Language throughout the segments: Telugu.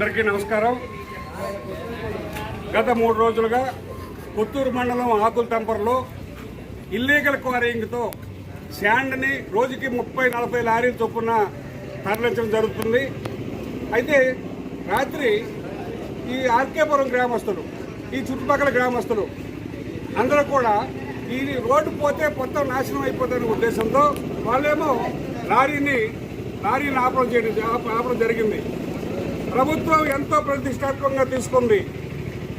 అందరికీ నమస్కారం. గత మూడు రోజులుగా పుత్తూరు మండలం ఆకుల టెంపర్లో ఇల్లీగల్ క్వారింగ్తో శాండ్ని రోజుకి ముప్పై నలభై లారీలు చొప్పున తరలించడం జరుగుతుంది. అయితే రాత్రి ఈ ఆర్కేపురం గ్రామస్తులు ఈ చుట్టుపక్కల గ్రామస్తులు అందరూ కూడా ఈ రోడ్డు పోతే మొత్తం నాశనం అయిపోతుందనే ఉద్దేశంతో వాళ్ళేమో లారీని లారీని ఆపడం చేయడం ఆప- ఆపడం జరిగింది. ప్రభుత్వం ఎంతో ప్రతిష్టాత్మకంగా తీసుకుంది.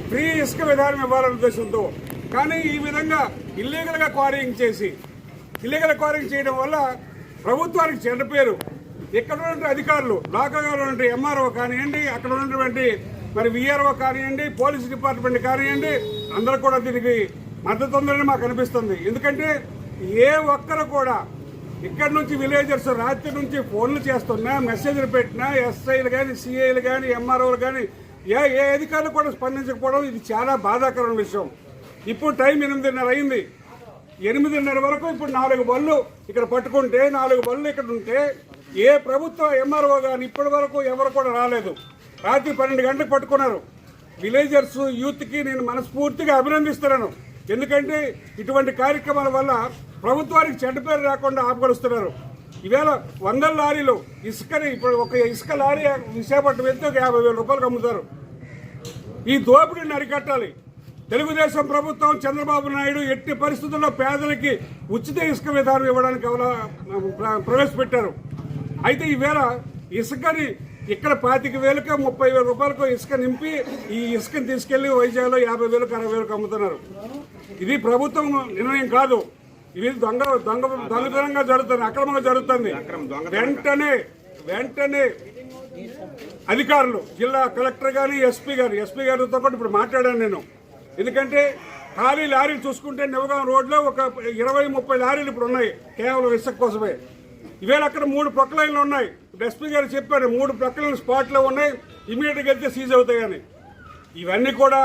ఫ్రీ ఇసుక విధానం ఇవ్వాలనే ఉద్దేశంతో. కానీ ఈ విధంగా ఇల్లీగల్గా క్వారింగ్ చేసి ఇల్లీగల్ క్వారింగ్ చేయడం వల్ల ప్రభుత్వానికి చెడ్డ పేరు. ఇక్కడ ఉన్నటువంటి అధికారులు లోకల్గా ఉన్నటువంటి ఎంఆర్ఓ కానివ్వండి అక్కడ ఉన్నటువంటి మరి విఆర్ఓ కానివ్వండి పోలీస్ డిపార్ట్మెంట్ కానివ్వండి అందరూ కూడా దీనికి మద్దతు ఉందని మాకు అనిపిస్తుంది. ఎందుకంటే ఏ ఒక్కరు కూడా ఇక్కడ నుంచి విలేజర్స్ రాత్రి నుంచి ఫోన్లు చేస్తున్నా మెసేజ్లు పెట్టినా ఎస్ఐలు కానీ సిఐలు కానీ ఎంఆర్ఓలు కానీ ఏ ఏ అధికారులు కూడా స్పందించకపోవడం ఇది చాలా బాధాకరమైన విషయం. ఇప్పుడు టైం ఎనిమిదిన్నర అయింది. ఎనిమిదిన్నర వరకు ఇప్పుడు నాలుగు బళ్ళు ఇక్కడ పట్టుకుంటే నాలుగు బళ్ళు ఇక్కడ ఉంటే ఏ ప్రభుత్వ ఎంఆర్ఓ కానీ ఇప్పటి వరకు ఎవరు కూడా రాలేదు. రాత్రి పన్నెండు గంటలకు పట్టుకున్నారు. విలేజర్స్ యూత్కి నేను మనస్ఫూర్తిగా అభినందిస్తున్నాను. ఎందుకంటే ఇటువంటి కార్యక్రమాల వల్ల ప్రభుత్వానికి చెడ్డ పేరు రాకుండా ఆపగలుస్తున్నారు. ఈవేళ వందల లారీలు ఇసుకని ఇప్పుడు ఒక ఇసుక లారీ విశాఖపట్నం వెళ్తే ఒక యాభై వేల రూపాయలకు అమ్ముతారు. ఈ దోపిడీని అరికట్టాలి. తెలుగుదేశం ప్రభుత్వం చంద్రబాబు నాయుడు ఎట్టి పరిస్థితుల్లో పేదలకి ఉచిత ఇసుక విధానం ఇవ్వడానికి ప్రవేశపెట్టారు. అయితే ఈవేళ ఇసుకని ఇక్కడ పాతిక వేలకు ముప్పై వేల రూపాయలకు ఇసుక నింపి ఈ ఇసుకని తీసుకెళ్ళి వైజాగ్లో యాభై వేలకు అరవై వేలకు అమ్ముతున్నారు. ఇది ప్రభుత్వం నిర్ణయం కాదు. ఇది దొంగ దొంగ దొంగతనంగా జరుగుతుంది అక్రమంగా జరుగుతుంది. వెంటనే వెంటనే అధికారులు జిల్లా కలెక్టర్ గాని ఎస్పీ గారు ఎస్పీ గారితో కూడా ఇప్పుడు మాట్లాడాను నేను. ఎందుకంటే ఖాళీ లారీలు చూసుకుంటే నివగాం రోడ్లో ఒక ఇరవై ముప్పై లారీలు ఇప్పుడు ఉన్నాయి కేవలం ఇసుక కోసమే. ఇవేళ అక్కడ మూడు ప్రొక్లైన్లు ఉన్నాయి. ఇప్పుడు ఎస్పీ గారు చెప్పారు మూడు ప్రొక్లైన్ స్పాట్లో ఉన్నాయి ఇమీడియట్గా వెళ్తే సీజ్ అవుతాయని. ఇవన్నీ కూడా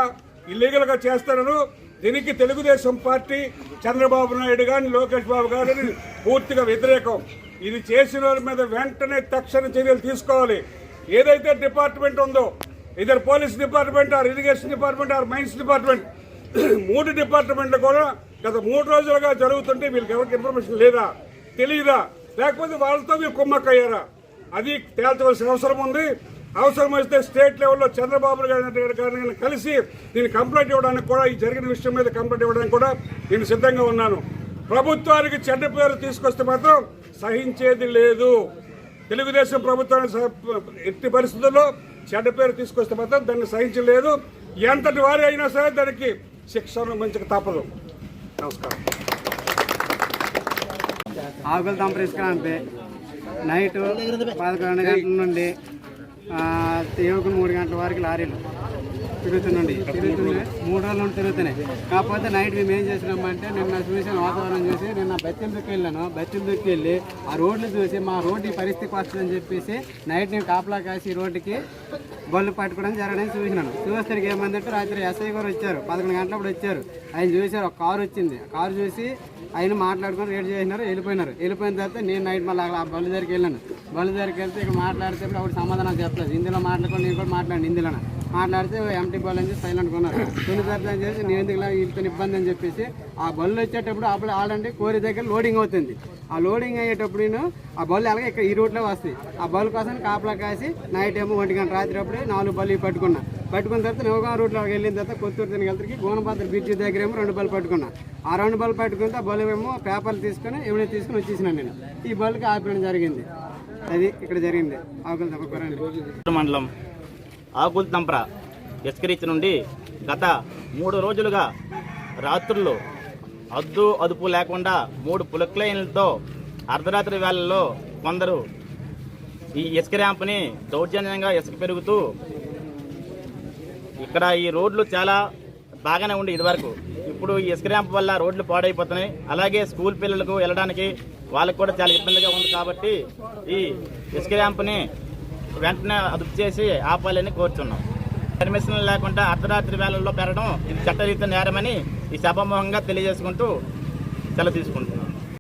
ఇల్లీగల్గా చేస్తున్నారు దీనికి తెలుగుదేశం పార్టీ చంద్రబాబు నాయుడు కానీ లోకేష్ బాబు గారిని పూర్తిగా వ్యతిరేకం. ఇది చేసిన వారి మీద వెంటనే తక్షణ చర్యలు తీసుకోవాలి. ఏదైతే డిపార్ట్మెంట్ ఉందో ఇద్దరు police department or irrigation department or mines department మూడు డిపార్ట్మెంట్లు కూడా గత మూడు రోజులుగా జరుగుతుంటే వీళ్ళకి ఎవరికి ఇన్ఫర్మేషన్ లేదా? తెలియదా లేకపోతే వాళ్ళతో మీరు కుమ్మక్కయ్యారా? అది తేల్చవలసిన అవసరం ఉంది. అవసరం స్టేట్ లెవెల్లో చంద్రబాబు గారి గారిని కలిసి నేను కంప్లైంట్ ఇవ్వడానికి కూడా ఈ జరిగిన విషయం మీద కంప్లైంట్ ఇవ్వడానికి కూడా నేను సిద్ధంగా ఉన్నాను. ప్రభుత్వానికి చెడ్డ పేరు తీసుకొస్తే మాత్రం సహించేది లేదు. తెలుగుదేశం ప్రభుత్వానికి సహ- ఎట్టి పరిస్థితుల్లో చెడ్డ పేరు తీసుకొస్తే మాత్రం దాన్ని సహించలేదు. ఎంతటి వారి అయినా సరే దానికి శిక్షను మంచిగా తప్పదు. నమస్కారం. ఆకులు తంపర నైట్ పదకొండు గంటల నుండి ఆ, ఏడుకు మూడు గంటల వరకు లారీలు. తిరుగుతుండండి తిరుగుతున్నాయి. మూడు రోజుల నుండి తిరుగుతున్నాయి. కాకపోతే నైట్ మేము ఏం చేసినామంటే నిన్న చూసిన వాతావరణం చూసి నిన్న బెత్తిల దుక్కి వెళ్ళాను. బెత్తిల దుక్కి వెళ్ళి ఆ రోడ్లు చూసి మా రోడ్డు ఈ వస్తుందని చెప్పేసి నైట్ నేను కాపలా కాసి రోడ్డుకి బళ్ళు పట్టుకోవడం జరగడం చూసినాను. చూసేసరికి ఏమందంటే రాత్రి ఎస్ఐ గారు వచ్చారు. పదకొండు గంటలప్పుడు వచ్చారు. ఆయన చూశారు ఒక కారు వచ్చింది. కారు చూసి ఆయన మాట్లాడుకొని రేట్ చేసినారు వెళ్ళిపోయినారు. వెళ్ళిపోయిన తర్వాత నేను నైట్ మళ్ళీ అక్కడ ఆ బళ్ళు దగ్గరికి వెళ్ళాను. బళ్ళు దగ్గరికి వెళ్తే ఇక మాట్లాడితే అప్పుడు సమాధానం చెప్పలేదు. ఇందులో మాట్లాడుకొని నేను కూడా మాట్లాడాను ఇందులోనే. మాట్లాడితే ఎంటీ బల్ అని సైలెంట్ కొన్నారు కొన్ని తర్వాత చేసి నేను ఎందుకు వీళ్ళతో ఇబ్బంది అని చెప్పేసి ఆ బళ్ళు వచ్చేటప్పుడు అప్పుడు ఆడండి కోరి దగ్గర లోడింగ్ అవుతుంది. ఆ లోడింగ్ అయ్యేటప్పుడు నేను ఆ బళ్ళు అలాగే ఇక్కడ ఈ రూట్లో వస్తాయి. ఆ బళ్ళు కోసం కాపలా కాసి నైట్ ఏమో ఒంటి గంట రాత్రి అప్పుడే నాలుగు బళ్ళు పట్టుకున్నా. పట్టుకున్న తర్వాత నవగా రూట్లో వెళ్ళిన తర్వాత కొత్తూరు తిని గోనపాత్ర బ్రిడ్జ్ దగ్గర ఏమో రెండు బళ్ళు పట్టుకున్నా. ఆ రెండు బళ్ళు పట్టుకుంటే ఆ బళ్ళు ఏమో పేపర్లు తీసుకొని ఎవరైనా తీసుకొని వచ్చేసినాను నేను. ఈ బళ్ళుకి ఆపడం జరిగింది. అది ఇక్కడ జరిగింది. ఆకులు తప్పకూరండి మండలం. ఆకుల్ తంప్ర ఎస్కరీచ్ నుండి గత మూడు రోజులుగా రాత్రులు అద్దు అదుపు లేకుండా మూడు పులక్లైన్లతో అర్ధరాత్రి వేళల్లో కొందరు ఈ ఇసుక ర్యాంప్ని దౌర్జన్యంగా ఇసుక పెరుగుతూ ఇక్కడ ఈ రోడ్లు చాలా బాగానే ఉండి ఇదివరకు. ఇప్పుడు ఈ ఇసుక ర్యాంప్ వల్ల రోడ్లు పాడైపోతున్నాయి. అలాగే స్కూల్ పిల్లలకు వెళ్ళడానికి వాళ్ళకు కూడా చాలా ఇబ్బందిగా ఉంది కాబట్టి ఈ ఇసుక ర్యాంప్ని వెంటనే అదుపు చేసి ఆపాలని కోరుతున్నాం పర్మిషన్ లేకుండా అర్ధరాత్రి వేళల్లో పెరగడం ఇది చట్టరీత్యా నేరమని ఈ సభాముఖంగా తెలియజేసుకుంటూ సెలవు తీసుకుంటున్నాం.